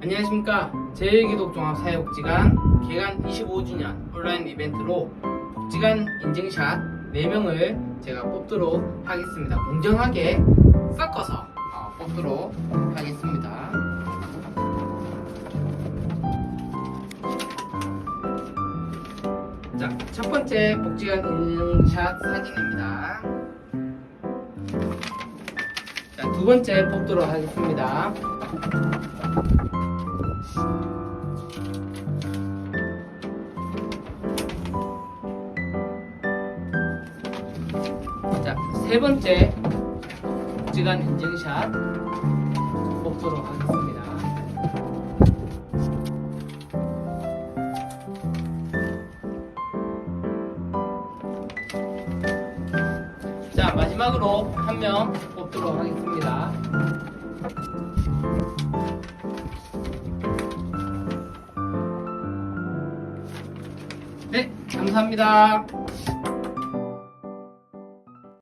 안녕하십니까. 제일기독종합사회복지관 개관 25주년 온라인 이벤트로 복지관 인증샷 4명을 제가 뽑도록 하겠습니다. 공정하게 섞어서 어, 뽑도록 하겠습니다. 자, 첫 번째 복지관 인증샷 사진입니다. 자, 두 번째 뽑도록 하겠습니다 자, 세 번째 복지관 인증샷 뽑도록 하겠습니다. 자, 마지막으로 한 명 뽑도록 하겠습니다. 네, 감사합니다.